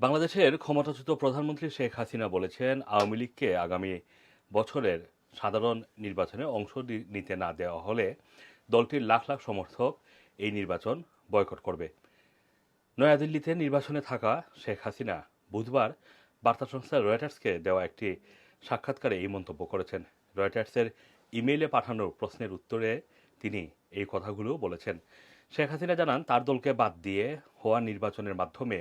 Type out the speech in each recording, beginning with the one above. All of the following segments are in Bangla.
বাংলাদেশের ক্ষমতাচ্যুত প্রধানমন্ত্রী শেখ হাসিনা বলেছেন, আওয়ামী লীগকে আগামী বছরের সাধারণ নির্বাচনে অংশ নিতে না দেওয়া হলে দলটির লাখ লাখ সমর্থক এই নির্বাচন বয়কট করবে। নয়াদিল্লিতে নির্বাচনে থাকা শেখ হাসিনা বুধবার বার্তা সংস্থা রয়টার্সকে দেওয়া একটি সাক্ষাৎকারে এই মন্তব্য করেছেন। রয়টার্সের ইমেইলে পাঠানো প্রশ্নের উত্তরে তিনি এই কথাগুলো বলেছেন। শেখ হাসিনা জানান, তার দলকে বাদ দিয়ে হওয়া নির্বাচনের মাধ্যমে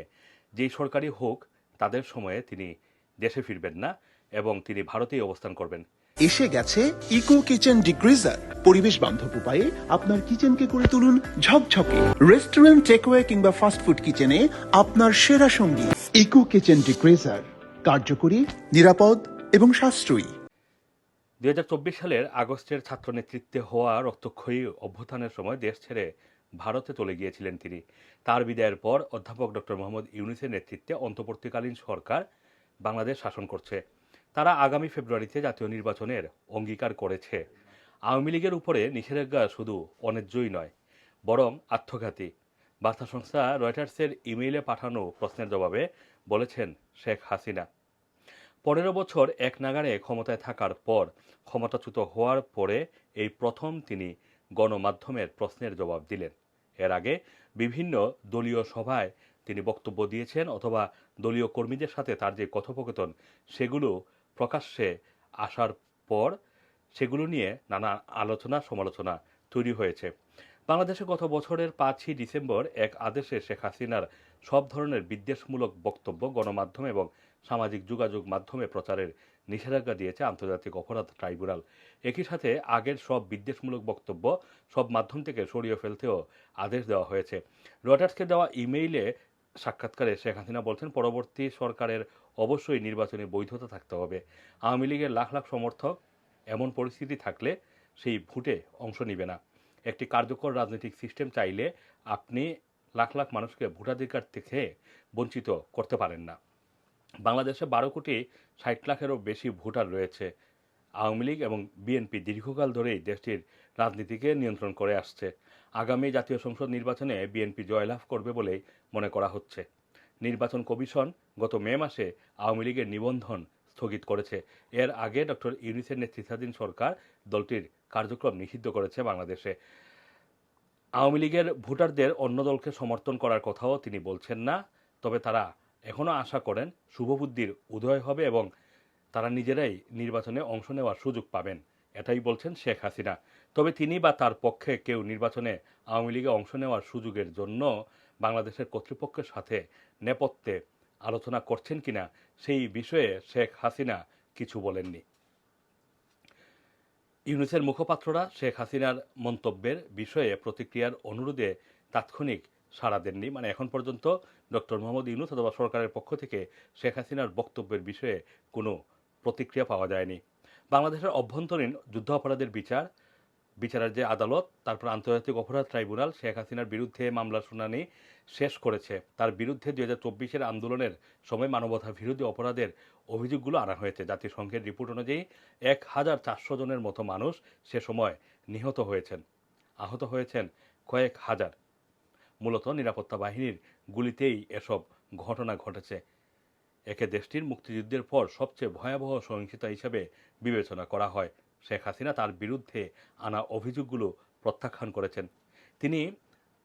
যেই সরকারি হোক তাদের সময়ে তিনি দেশে ফিরবেন না এবং তিনি ভারতেই অবস্থান করবেন। এসে গেছে ইকো কিচেন ডিগ্রিজার। পরিবেশ বান্ধব উপায়ে আপনার কিচেনকে করে তুলুন ঝকঝকে। রেস্টুরেন্ট টেকওয়ে কিংবা ফাস্টফুড কিচেনে আপনার সেরা সঙ্গী ইকো কিচেন ডিগ্রিজার। কার্যকরী নিরাপদ এবং সাশ্রয়ী। দুই হাজার চব্বিশ সালের আগস্টের ছাত্র নেতৃত্বে হওয়া রক্তক্ষয়ী অভ্যুত্থানের সময় দেশ ছেড়ে ভারতে চলে গিয়েছিলেন তিনি। তার বিদায়ের পর অধ্যাপক ডক্টর মোহাম্মদ ইউনুসের নেতৃত্বে অন্তর্বর্তীকালীন সরকার বাংলাদেশ শাসন করছে। তারা আগামী ফেব্রুয়ারিতে জাতীয় নির্বাচনের অঙ্গীকার করেছে। আওয়ামী লীগের উপরে নিষেধাজ্ঞা শুধু অন্যায্যই নয়, বরং আত্মঘাতী। বার্তা সংস্থা রয়টার্সের ইমেইলে পাঠানো প্রশ্নের জবাবে বলেছেন শেখ হাসিনা। পনেরো বছর এক নাগারে ক্ষমতায় থাকার পর ক্ষমতাচ্যুত হওয়ার পরে এই প্রথম তিনি গণমাধ্যমের প্রশ্নের জবাব দিলেন। এর আগে বিভিন্ন দলীয় সভায় তিনি বক্তব্য দিয়েছেন অথবা দলীয় কর্মীদের সাথে তার যে কথোপকথন, সেগুলো প্রকাশ্যে আসার পর সেগুলো নিয়ে নানা আলোচনা সমালোচনা তৈরি হয়েছে। বাংলাদেশে গত বছরের পাঁচই ডিসেম্বর এক আদেশে শেখ হাসিনার সব ধরনের বিদ্বেষমূলক বক্তব্য গণমাধ্যম এবং সামাজিক যোগাযোগ মাধ্যমে প্রচারের নিষেধাজ্ঞা দিয়েছে আন্তর্জাতিক অপরাধ ট্রাইব্যুনাল। একই সাথে আগের সব বিদ্বেষমূলক বক্তব্য সব মাধ্যম থেকে সরিয়ে ফেলতেও আদেশ দেওয়া হয়েছে। রয়টার্সকে দেওয়া ইমেইলে সাক্ষাৎকারে শেখ হাসিনা বলছেন, পরবর্তী সরকারের অবশ্যই নির্বাচনে বৈধতা থাকতে হবে। আওয়ামী লীগের লাখ লাখ সমর্থক এমন পরিস্থিতি থাকলে সেই ভোটে অংশ নিবে না। একটি কার্যকর রাজনৈতিক সিস্টেম চাইলে আপনি লাখ লাখ মানুষকে ভোটাধিকার থেকে বঞ্চিত করতে পারেন না। বাংলাদেশে বারো কোটি ষাট লাখেরও বেশি ভোটার রয়েছে। আওয়ামী লীগ এবং বিএনপি দীর্ঘকাল ধরেই দেশটির রাজনীতিকে নিয়ন্ত্রণ করে আসছে। আগামী জাতীয় সংসদ নির্বাচনে বিএনপি জয়লাভ করবে বলেই মনে করা হচ্ছে। নির্বাচন কমিশন গত মে মাসে আওয়ামী লীগের নিবন্ধন স্থগিত করেছে। এর আগে ডক্টর ইউনিসের নেতৃত্বাধীন সরকার দলটির কার্যক্রম নিষিদ্ধ করেছে বাংলাদেশে। আওয়ামী লীগের ভোটারদের অন্য দলকে সমর্থন করার কথাও তিনি বলছেন না, তবে তারা এখনও আশা করেন শুভবুদ্ধির উদয় হবে এবং তারা নিজেরাই নির্বাচনে অংশ নেওয়ার সুযোগ পাবেন। এটাই বলছেন শেখ হাসিনা। তবে তিনি বা তার পক্ষে কেউ নির্বাচনে আওয়ামী লীগে অংশ নেওয়ার সুযোগের জন্য বাংলাদেশের কর্তৃপক্ষের সাথে নেপথ্যে আলোচনা করছেন কিনা, সেই বিষয়ে শেখ হাসিনা কিছু বলেননি। ইউনুসের মুখপাত্ররা শেখ হাসিনার মন্তব্যের বিষয়ে প্রতিক্রিয়ার অনুরোধে তাৎক্ষণিক সাড়া দেননি। মানে এখন পর্যন্ত ডক্টর মোহাম্মদ ইউনুস অথবা সরকারের পক্ষ থেকে শেখ হাসিনার বক্তব্যের বিষয়ে কোনো প্রতিক্রিয়া পাওয়া যায়নি। বাংলাদেশের অভ্যন্তরীণ যুদ্ধাপরাধের বিচার, বিচারের যে আদালত, তারপর আন্তর্জাতিক অপরাধ ট্রাইব্যুনাল শেখ হাসিনার বিরুদ্ধে মামলার শুনানি শেষ করেছে। তার বিরুদ্ধে দুই হাজার চব্বিশের আন্দোলনের সময় মানবতা বিরোধী অপরাধের অভিযোগগুলো আনা হয়েছে। জাতিসংঘের রিপোর্ট অনুযায়ী এক হাজার চারশো জনের মতো মানুষ সে সময় নিহত হয়েছেন। আহত হয়েছেন কয়েক হাজার। মূলত নিরাপত্তা বাহিনীর গুলিতেই এসব ঘটনা ঘটেছে। একে দেশটির মুক্তিযুদ্ধের পর সবচেয়ে ভয়াবহ সহিংসতা হিসেবে বিবেচনা করা হয়। শেখ হাসিনা তার বিরুদ্ধে আনা অভিযোগগুলো প্রত্যাখ্যান করেছেন। তিনি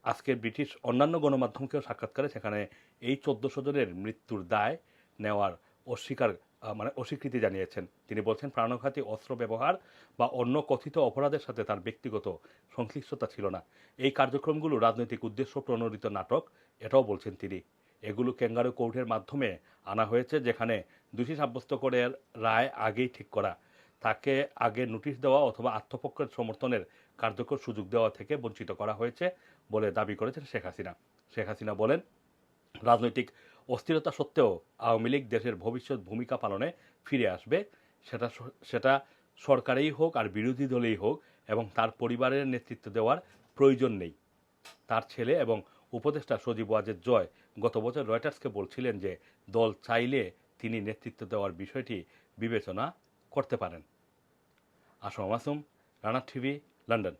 আজকের ব্রিটিশ অন্যান্য গণমাধ্যমকেও সাক্ষাৎকারে সেখানে এই চোদ্দশো জনের মৃত্যুর দায় নেওয়ার অস্বীকার মানে অস্বীকৃতি জানিয়েছেন। তিনি বলছেন, প্রাণঘাতী অস্ত্র ব্যবহার বা অন্য কথিত অপরাধের সাথে তার ব্যক্তিগত সংশ্লিষ্টতা ছিল না। এই কার্যক্রমগুলো রাজনৈতিক উদ্দেশ্য প্রণোদিত নাটক, এটাও বলছেন তিনি। এগুলো ক্যাঙ্গারু কোর্টের মাধ্যমে আনা হয়েছে, যেখানে দোষী সাব্যস্ত করে রায় আগেই ঠিক করা। তাকে আগে নোটিশ দেওয়া অথবা আত্মপক্ষের সমর্থনের কার্যকর সুযোগ দেওয়া থেকে বঞ্চিত করা হয়েছে বলে দাবি করেছেন শেখ হাসিনা। শেখ হাসিনা বলেন রাজনৈতিক অস্থিরতা সত্ত্বেও আওয়ামী লীগ দেশের ভবিষ্যৎ ভূমিকা পালনে ফিরে আসবে। সেটা সেটা সরকারেই হোক আর বিরোধী দলেই হোক এবং তার পরিবারের নেতৃত্ব দেওয়ার প্রয়োজন নেই। তার ছেলে এবং উপদেষ্টা সজীব ওয়াজেদ জয় গত বছর রয়টার্সকে বলছিলেন যে দল চাইলে তিনি নেতৃত্ব দেওয়ার বিষয়টি বিবেচনা করতে পারেন। Assam Masum, Rana TV, London.